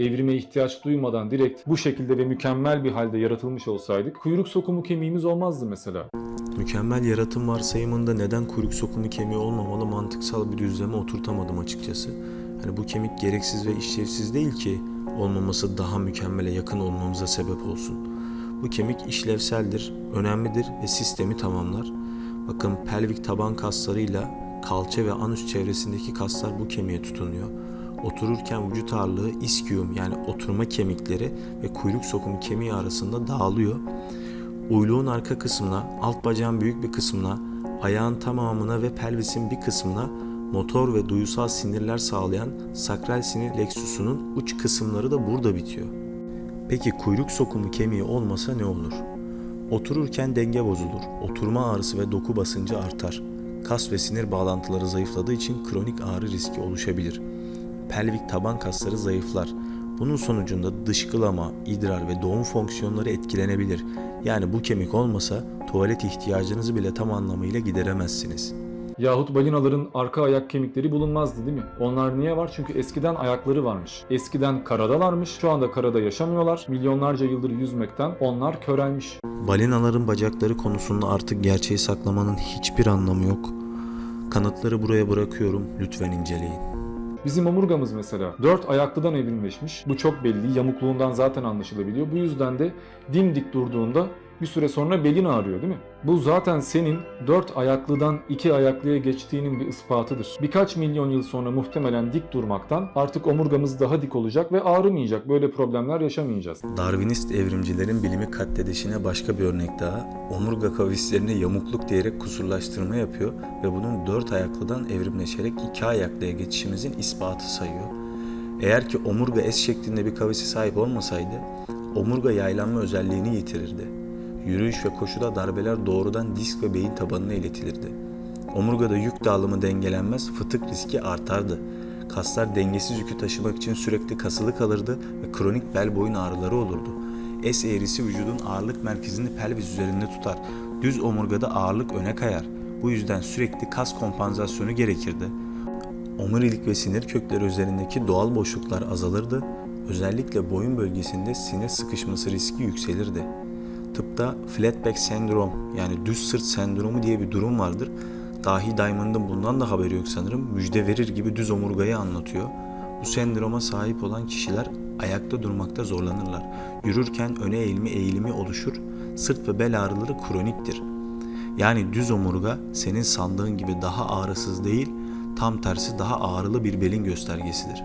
evrime ihtiyaç duymadan direkt bu şekilde ve mükemmel bir halde yaratılmış olsaydık kuyruk sokumu kemiğimiz olmazdı mesela. Mükemmel yaratım varsayımında neden kuyruk sokumu kemiği olmamalı mantıksal bir düzleme oturtamadım açıkçası. Hani bu kemik gereksiz ve işlevsiz değil ki olmaması daha mükemmele yakın olmamıza sebep olsun. Bu kemik işlevseldir, önemlidir ve sistemi tamamlar. Bakın pelvik taban kaslarıyla kalça ve anüs çevresindeki kaslar bu kemiğe tutunuyor. Otururken vücut ağırlığı iskium yani oturma kemikleri ve kuyruk sokumu kemiği arasında dağılıyor. Uyluğun arka kısmına, alt bacağın büyük bir kısmına, ayağın tamamına ve pelvisin bir kısmına motor ve duyusal sinirler sağlayan sakral sinir leksusunun uç kısımları da burada bitiyor. Peki kuyruk sokumu kemiği olmasa ne olur? Otururken denge bozulur, oturma ağrısı ve doku basıncı artar. Kas ve sinir bağlantıları zayıfladığı için kronik ağrı riski oluşabilir. Pelvik taban kasları zayıflar. Bunun sonucunda dışkılama, idrar ve doğum fonksiyonları etkilenebilir. Yani bu kemik olmasa tuvalet ihtiyacınızı bile tam anlamıyla gideremezsiniz. Yahut balinaların arka ayak kemikleri bulunmazdı değil mi? Onlar niye var? Çünkü eskiden ayakları varmış. Eskiden karadalarmış. Şu anda karada yaşamıyorlar. Milyonlarca yıldır yüzmekten onlar körelmiş. Balinaların bacakları konusunda artık gerçeği saklamanın hiçbir anlamı yok. Kanıtları buraya bırakıyorum. Lütfen inceleyin. Bizim omurgamız mesela dört ayaklıdan evrimleşmiş. Bu çok belli. Yamukluğundan zaten anlaşılabiliyor. Bu yüzden de dimdik durduğunda bir süre sonra belin ağrıyor değil mi? Bu zaten senin dört ayaklıdan iki ayaklıya geçtiğinin bir ispatıdır. Birkaç milyon yıl sonra muhtemelen dik durmaktan artık omurgamız daha dik olacak ve ağrımayacak. Böyle problemler yaşamayacağız. Darwinist evrimcilerin bilimi katledişine başka bir örnek daha. Omurga kavislerine yamukluk diyerek kusurlaştırma yapıyor ve bunun dört ayaklıdan evrimleşerek iki ayaklıya geçişimizin ispatı sayıyor. Eğer ki omurga S şeklinde bir kavisi sahip olmasaydı, omurga yaylanma özelliğini yitirirdi. Yürüyüş ve koşuda darbeler doğrudan disk ve beyin tabanına iletilirdi. Omurgada yük dağılımı dengelenmez, fıtık riski artardı. Kaslar dengesiz yükü taşımak için sürekli kasılı kalırdı ve kronik bel boyun ağrıları olurdu. S eğrisi vücudun ağırlık merkezini pelvis üzerinde tutar. Düz omurgada ağırlık öne kayar. Bu yüzden sürekli kas kompansasyonu gerekirdi. Omurilik ve sinir kökleri üzerindeki doğal boşluklar azalırdı. Özellikle boyun bölgesinde sinir sıkışması riski yükselirdi. Tıpta flat back sendrom yani düz sırt sendromu diye bir durum vardır. Dahi Diamond'ın bundan da haberi yok sanırım. Müjde verir gibi düz omurgayı anlatıyor. Bu sendroma sahip olan kişiler ayakta durmakta zorlanırlar. Yürürken öne eğilme eğilimi oluşur. Sırt ve bel ağrıları kroniktir. Yani düz omurga senin sandığın gibi daha ağrısız değil, tam tersi daha ağrılı bir belin göstergesidir.